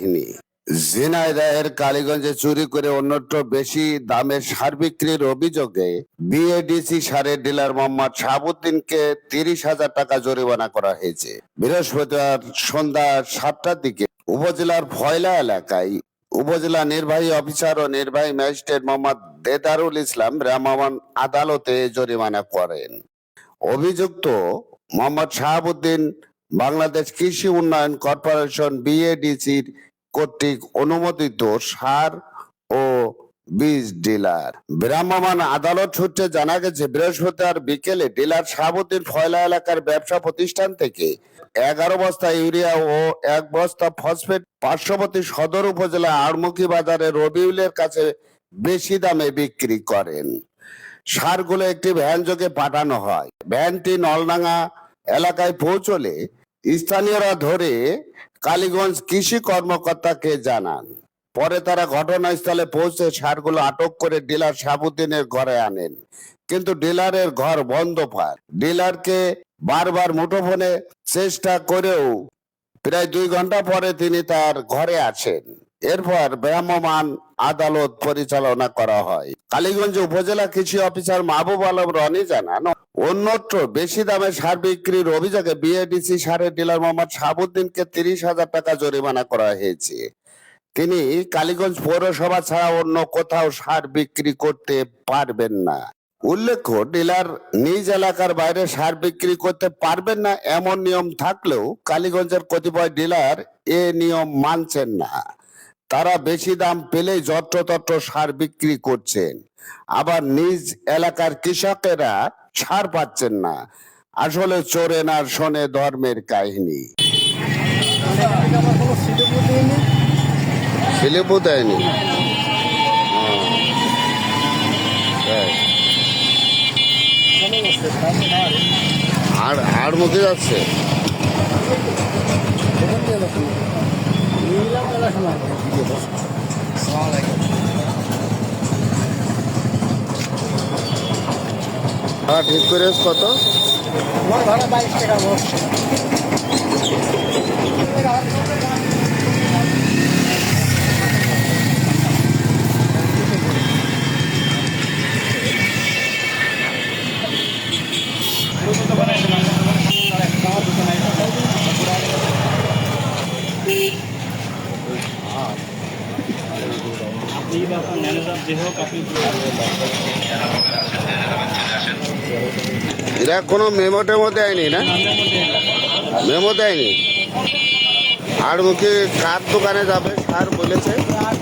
কাহিনী ঝিনাইদহের কালীগঞ্জে চুরি করে অন্যত্র বেশি দামে সার বিক্রির অভিযোগে বিএডিসি সারের ডিলার মোহাম্মদ শাহাবুদ্দিনকে তিরিশ হাজার টাকা জরিমানা করা হয়েছে। বৃহস্পতিবার সন্ধ্যা সাতটার দিকে উপজেলার ফয়লা এলাকায় উপজেলা নির্বাহী অফিসার ও নির্বাহী ম্যাজিস্ট্রেট মোহাম্মদ দেদারুল ইসলাম রামামান আদালতে জরিমানা করেন। অভিযুক্ত মোহাম্মদ শাহাবুদ্দিন বাংলাদেশ কৃষি উন্নয়ন কর্পোরেশন বিএডিসির কর্তৃক অনুমোদিত সার ও বীজ ডিলার। ভ্রাম্যমান আদালত সূত্রে জানা গেছে, বৃহস্পতিবার বিকেলে ডিলার শাহাবুদ্দিন ফয়লা এলাকার ব্যবসা প্রতিষ্ঠান থেকে এগারো বস্তা ইউরিয়া ও এক বস্তা ফসফেট পার্শ্ববর্তী সদর উপজেলা আড়মুখী বাজারে রবিউলের কাছে বেশি দামে বিক্রি করেন। সারগুলো একটি ভ্যান যোগে পাঠানো হয়। ভ্যানটি নলডাঙ্গা এলাকায় পৌঁছলে স্থানীয়রা ধরে কালীগঞ্জ কৃষি কর্মকর্তাকে জানান, পরে তারা ঘটনাস্থলে পৌঁছে সারগুলো আটক করে ডিলার সাবুদ্দিনের ঘরে আনেন। কিন্তু ডিলারের ঘর বন্ধ পায়। ডিলারকে বারবার মুঠোফোনে চেষ্টা করেও প্রায় দুই ঘণ্টা পরে তিনি তার ঘরে আসেন। এরপর ভ্রাম্যমাণ আদালত পরিচালনা করা হয়। কালীগঞ্জ উপজেলা কৃষি অফিসার মাহবুব আলম রনি জানান, অন্যত্র বেশি দামে সার বিক্রির অভিযোগে বিএডিসি সারের ডিলার মোহাম্মদ শাহাবুদ্দিনকে তিরিশ হাজার টাকা জরিমানা করা হয়েছে। তিনি কালীগঞ্জ পৌরসভা ছাড়া অন্য কোথাও সার বিক্রি করতে পারবেন না। উল্লেখ্য, ডিলার নিজ এলাকার বাইরে সার বিক্রি করতে পারবেন না এমন নিয়ম থাকলেও কালীগঞ্জের কতিপয় ডিলার এ নিয়ম মানছেন না। তারা বেশি দাম পেলেই যত্রতত্র সার বিক্রি করছেন। আবার নিজ এলাকার কৃষকেরা সার পাচ্ছেন না। আসলে চোরে না শোনে ধর্মের কাহিনী। ফিলিপও দেয়নি। আছে সামনে আর আর আর মুখে যাচ্ছে। হ্যাঁ ঠিক করে কত? ভাড়া বাইশ টাকা এরা কোনো মেমো টেমো দেয়নি না? মেমো দেয়নি আর মুখে কার দোকানে যাবে স্যার বলেছে? আর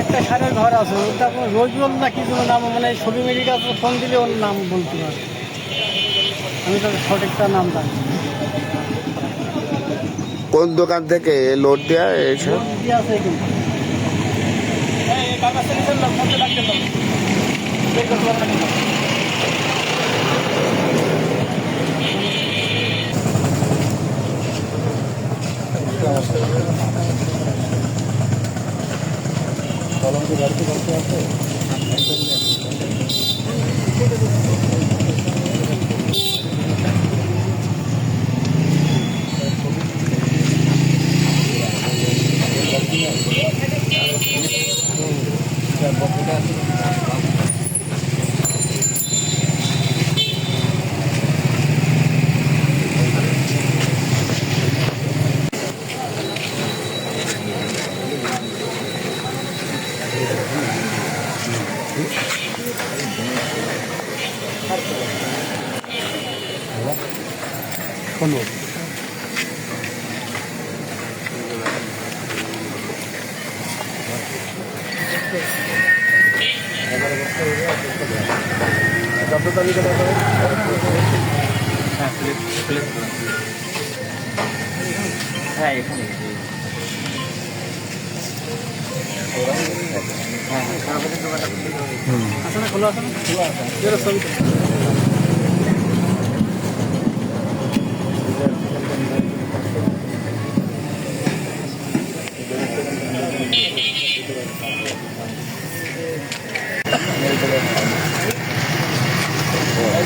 একটা সারের ঘর আছে না কি যেন নাম মানে ছবি মেডিকেল ফোন দিলে ওর নাম বলতে পারে আমি তো সঠিকটা নাম জানি কোন দোকান থেকে লোড দেয়া এইসব ওর দিদি আছে この。কিন্তু হ্যাঁ এখানে আছে না খোলা আছে খোলা আছে ছবি তো।